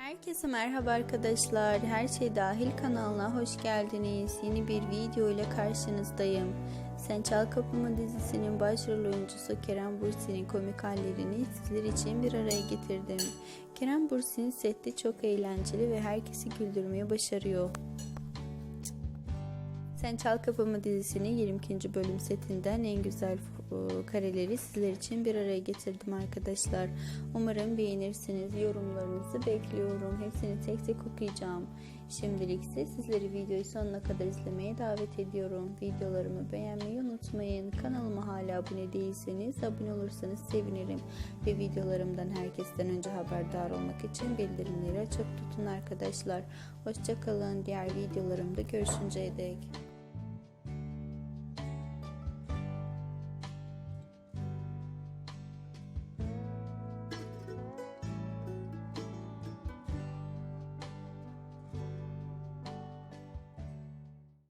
Herkese merhaba arkadaşlar. Her şey dahil kanalına hoş geldiniz. Yeni bir video ile karşınızdayım. Sen Çal Kapımı dizisinin başrol oyuncusu Kerem Bürsin'in komik hallerini sizler için bir araya getirdim. Kerem Bürsin sette çok eğlenceli ve herkesi güldürmeyi başarıyor. Sen Çal Kapımı dizisinin 22. bölüm setinden en güzel e, kareleri sizler için bir araya getirdim arkadaşlar. Umarım beğenirsiniz. Yorumlarınızı bekliyorum. Hepsini tek tek okuyacağım. Şimdilik ise sizleri videoyu sonuna kadar izlemeye davet ediyorum. Videolarımı beğenmeyi unutmayın. Kanalıma hala abone değilseniz abone olursanız sevinirim. Ve videolarımdan herkesten önce haberdar olmak için bildirimleri açık tutun arkadaşlar. Hoşçakalın. Diğer videolarımda görüşünceye dek.